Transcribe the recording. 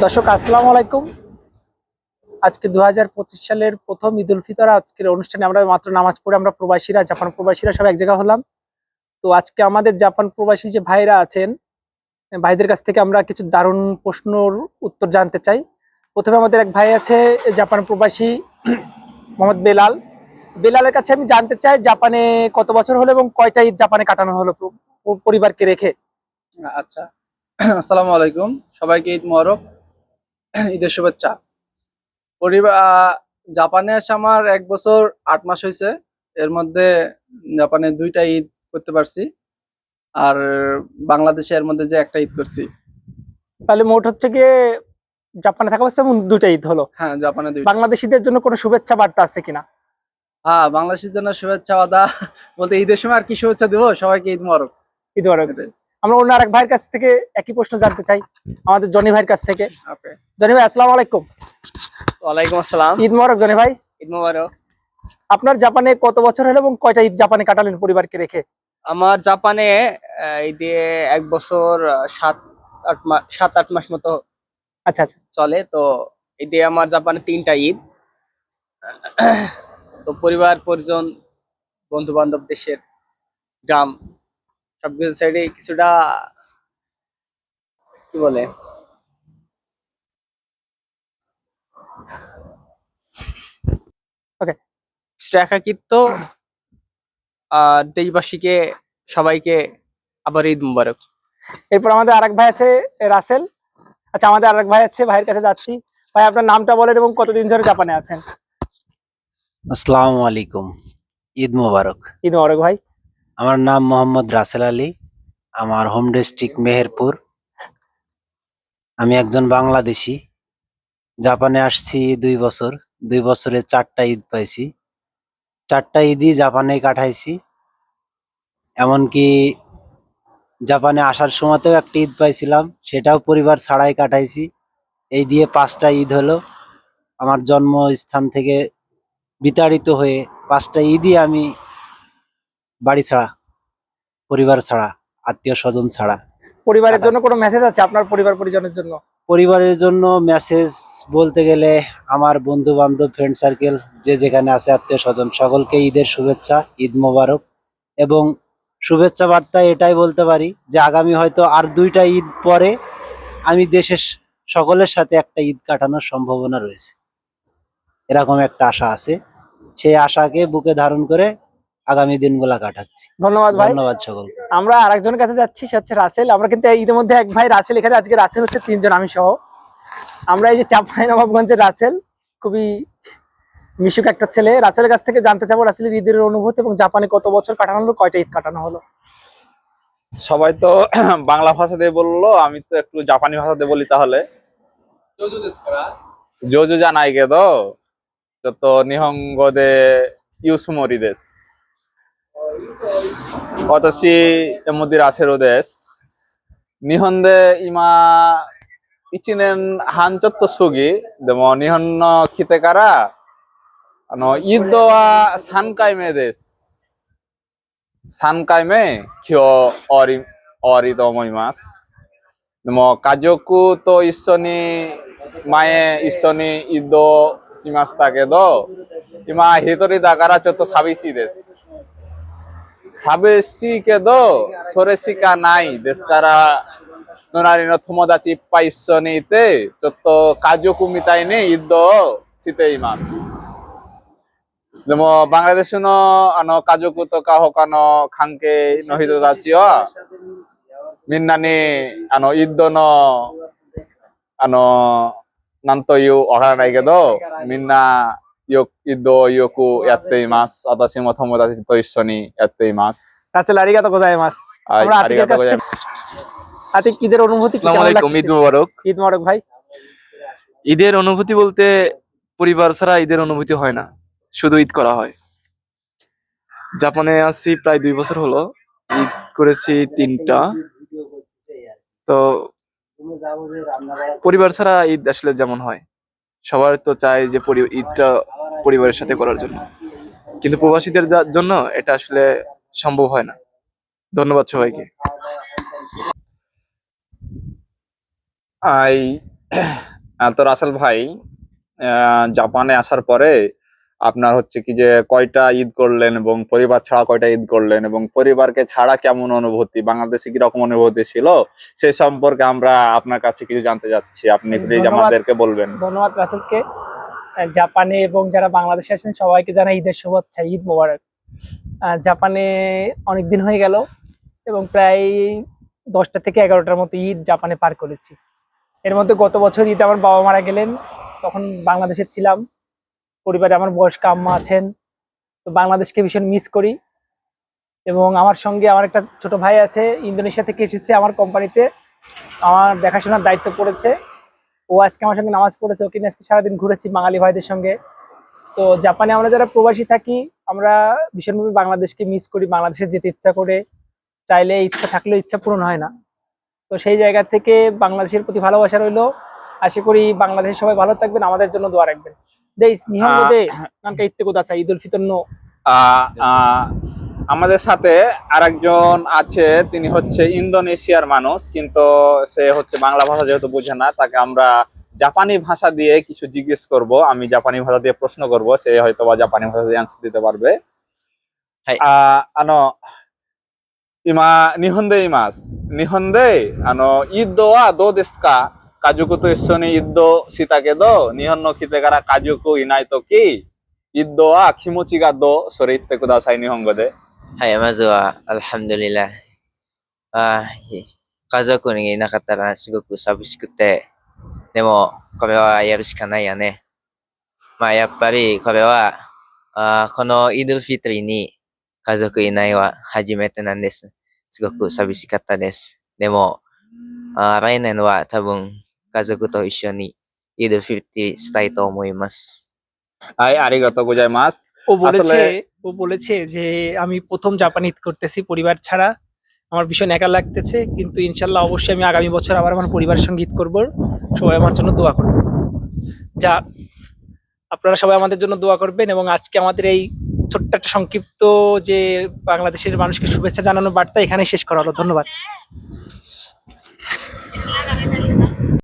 দর্শক, আসসালামু আলাইকুম। আজকে দু পঁচিশ সালের প্রথম ঈদ উল ফিতর আজকের অনুষ্ঠানে আমরা মাত্র নামাজ পড়ে আমরা প্রবাসীরা, জাপান প্রবাসীরা সব এক জায়গা হলাম। তো আজকে আমাদের জাপান প্রবাসী যে ভাইরা আছেন, ভাইদের কাছ থেকে আমরা কিছু দারুণ প্রশ্নর উত্তর জানতে চাই। প্রথমে আমাদের এক ভাই আছে, জাপান প্রবাসী, মোহাম্মদ বেলাল। বেলালের কাছে আমি জানতে চাই, জাপানে কত বছর হলো এবং কয়টা ঈদ জাপানে কাটানো হলো পরিবারকে রেখে? আচ্ছা। আসসালামু আলাইকুম। সবাইকে ঈদ মোবারক। ঈদের শুভেচ্ছা। পরিবার জাপানে এসে আমার এক বছর আট মাস হয়েছে এর মধ্যে জাপানে দুইটা ঈদ করতে পারছি। আর বাংলাদেশে এর মধ্যে যে একটা ঈদ করছি। তাহলে মোট হচ্ছে গিয়ে জাপানে থাকা অবস্থায় এমন দুইটা ঈদ হলো। হ্যাঁ জাপানে দুই বাংলাদেশিদের জন্য কোনো শুভেচ্ছা বার্তা আছে কিনা? হ্যাঁ বাংলাদেশের জন্য শুভেচ্ছা আদা বলতে ঈদের সময় আর কি শুভেচ্ছা দেবো? সবাইকে ঈদ মোবারক। ঈদ মোবারক। আমরা অন্য আরেক ভাইয়ের কাছ থেকে একই প্রশ্ন জানতে চাই আমাদের জনি ভাইয়ের কাছ থেকে। জনি ভাই আসসালাম আলাইকুম। ওয়ালাইকুম আসসালাম। ঈদ মোবারক জনি ভাই। ঈদ মোবারক। আপনার জাপানে কত বছর হলো এবং কয়টা ঈদ জাপানে কাটালেন পরিবারকে রেখে? আমার জাপানে দিয়ে এক বছর সাত আট মাস সাত আট মাস মতো আচ্ছা আচ্ছা। চলে। তো এই দিয়ে আমার জাপানে তিনটা ঈদ। তো পরিবার পরিজন বন্ধু বান্ধব দেশের গ্রাম। সবকিছু সাইডে কিছুটা কি বলে. কিছুটা একাকিত্ব আর দেশবাসীকে সবাইকে আবার ঈদ মুবারক। এরপর আমাদের আরেক ভাই আছে রাসেল। আচ্ছা আমাদের আরেক ভাই আছে ভাইয়ের কাছে যাচ্ছি। ভাই আপনার নামটা বলেন এবং কতদিন ধরে জাপানে আছেন? আসসালামু আলাইকুম। ঈদ মুবারক। ঈদ মোবারক ভাই। আমার নাম মোহাম্মদ রাসেল আলী। আমার হোম ডিস্ট্রিক্ট মেহেরপুর। আমি একজন বাংলাদেশি। জাপানে আসছি দুই বছর। দুই বছরে চারটা ঈদ পাইছি। চারটা ঈদই জাপানে কাটাইছি। এমনকি জাপানে আসার সময়তেও একটা ঈদ পাইছিলাম। সেটাও পরিবার ছাড়াই কাটাইছি। এই দিয়ে পাঁচটা ঈদ হলো। আমার জন্মস্থান থেকে বিতাড়িত হয়ে পাঁচটা ঈদই আমি বাড়ি ছাড়া পরিবার ছাড়া আত্মীয় স্বজন ছাড়া। পরিবারের জন্য কোনো মেসেজ আছে আপনার পরিবার পরিজনের জন্য? পরিবারের জন্য মেসেজ বলতে গেলে আমার বন্ধু বান্ধব ফ্রেন্ড সার্কেল যে যেখানে আছে আত্মীয় স্বজন সকলকে ঈদের শুভেচ্ছা ঈদ মোবারক। এবং শুভেচ্ছা বার্তা এটাই বলতে পারি যে আগামী হয়তো আর দুইটা ঈদ পরে আমি দেশের সকলের সাথে একটা ঈদ কাটানোর সম্ভাবনা রয়েছে। এরকম একটা আশা আছে। সেই আশাকে বুকে ধারণ করে আগামী দিনগুলা কাটাচ্ছি। ধন্যবাদ ভাই। ধন্যবাদ সকল আমরা আরেকজনের কাছে যাচ্ছি সে হচ্ছে রাসেল। আমরা কিন্তু ঈদের মধ্যে এক ভাই রাসেল এখানে আজকে রাসেল হচ্ছে তিনজন আমি সহ। আমরা এই যে চাপাই নবাবগঞ্জের রাসেল খুবই মিশুক একটা ছেলে। রাসেলের কাছ থেকে জানতে চাবো রাসেলের ঈদের অনুভূতি এবং জাপানে কত বছর কাটানো হলো কয়টা ঈদ কাটানো হলো? সবাই তো বাংলা ভাষাতে বলল আমি তো একটু জাপানি ভাষাতে বলি তাহলে। জোজো জানাই গে তো। যত নিহঙ্গ দে ইউসুমরি দেশ। 私エモディラセロです。日本で今一年半ちょっと過ぎ。でも日本の来てからあのイッドは3回目です。3回目今日終わり終わりと思います。でも家族と一緒に前一緒に移動しましたけど今一人だからちょっと寂しいです。寂しいけどそれしかないですから隣の友達いっぱい一緒にいてちょっと家族みたいに移動をしていますでもバングラデシュのあの家族とか他の関係の人たちはみんなにあのインドのあのなんというわからないけどみんな ঈদের অনুভূতি বলতে পরিবার ছাড়া ঈদের অনুভূতি হয় না শুধু ঈদ করা হয় জাপানে আছি প্রায় দুই বছর হলো ঈদ করেছি তিনটা তো পরিবার ছাড়া ঈদ আসলে যেমন হয় সবার তো চাই যে ঈদটা পরিবারের সাথে করার জন্য। কিন্তু প্রবাসীদের জন্য এটা আসলে সম্ভব হয় না। ধন্যবাদ সবাইকে। আহ, তো রাসেল ভাই আহ, জাপানে আসার পরে আপনার হচ্ছে কি যে কয়টা ঈদ করলেন এবং পরিবার ছাড়া কয়টা ঈদ করলেন এবং পরিবারকে ছাড়া কেমন অনুভূতি বাংলাদেশে কি রকম অনুভূতি ছিল সে সম্পর্কে আমরা আপনার কাছে কিছু জানতে চাচ্ছি আপনি প্লিজ আমাদেরকে বলবেন। ধন্যবাদ রাসেলকে। জাপানে এবং যারা বাংলাদেশে আছেন, সবাইকে জানাই ঈদের শুভেচ্ছা, ঈদ মোবারক। জাপানে অনেক দিন হয়ে গেল এবং প্রায় দশটা থেকে এগারোটার মতো ঈদ জাপানে পার করেছি। এর মধ্যে গত বছর ঈদ আমার বাবা মারা গেলেন, তখন বাংলাদেশে ছিলাম। পরিবারে আমার বয়স্ক আম্মা আছেন। তো বাংলাদেশকে ভীষণ মিস করি এবং আমার সঙ্গে আমার একটা ছোট ভাই আছে, ইন্দোনেশিয়া থেকে এসেছে আমার কোম্পানিতে আমার দেখাশোনার দায়িত্ব পড়েছে। ও আজকে আমার সঙ্গে নামাজ পড়েছে ওকে আজকে সারাদিন ঘুরেছি বাঙালি ভাইদের সঙ্গে। তো জাপানে আমরা যারা প্রবাসী থাকি আমরা ভীষণভাবে বাংলাদেশকে মিস করি বাংলাদেশে যেতে ইচ্ছা করে। চাইলে ইচ্ছা থাকলেও ইচ্ছা পূরণ হয় না। তো সেই জায়গা থেকে বাংলাদেশের প্রতি ভালোবাসা রইল। আশা করি বাংলাদেশের সবাই ভালো থাকবেন আমাদের জন্য দোয়া রাখবেন। দেই নিহঙ্গ দে নানকা ইত্তে কোদাসা ঈদুল ফিতর নো। আমাদের সাথে আরেকজন আছে তিনি হচ্ছে ইন্দোনেশিয়ার মানুষ কিন্তু সে হচ্ছে বাংলা ভাষা যেহেতু বোঝে না তাকে আমরা জাপানি ভাষা দিয়ে কিছু জিজ্ঞেস করব। আমি জাপানি ভাষা দিয়ে প্রশ্ন করব সে হয়তো বা জাপানি ভাষা দিয়ে অ্যান্সার দিতে পারবে। আনো ইমা নিহন্দে ইমাস। নিহন্দে আনো ইদ্দো ওয়া দো দেশু কা কাজুকু তো ইচ্ছনি ইদ্দো সিতাকে দো। নিহন্ন খিতে কারা কাজুকু ইনাই তো কি? ইদ্দো ওয়া খিমোচি গা দো। সরে ইত্তে কুদাসাই নিহঙ্গ দে はい、まずは、アルハンドリラ。あ家族にいなかったらすごく寂しくて、でも、これはやるしかないよね。まあ、やっぱり、これは、あこのイドルフィトリに家族いないは初めてなんです。すごく寂しかったです。でも、あ来年は多分、家族と一緒にイドルフィトリしたいと思います。আই আরিগাতো গোজাই মাস ও বলেছে ও বলেছে যে আমি প্রথম জাপান ঈদ করতেছি পরিবার ছাড়া। আমার ভীষণ একা লাগতেছে কিন্তু ইনশাল্লাহ অবশ্যই আমি আগামী বছর আবার আমার পরিবারের সঙ্গে ঈদ করব। সবাই আমার জন্য দোয়া করবে যা আপনারা সবাই আমাদের জন্য দোয়া করবেন এবং আজকে আমাদের এই ছোট্ট একটা সংক্ষিপ্ত যে বাংলাদেশের মানুষকে শুভেচ্ছা জানানোর বার্তা এখানে শেষ করা হলো। ধন্যবাদ।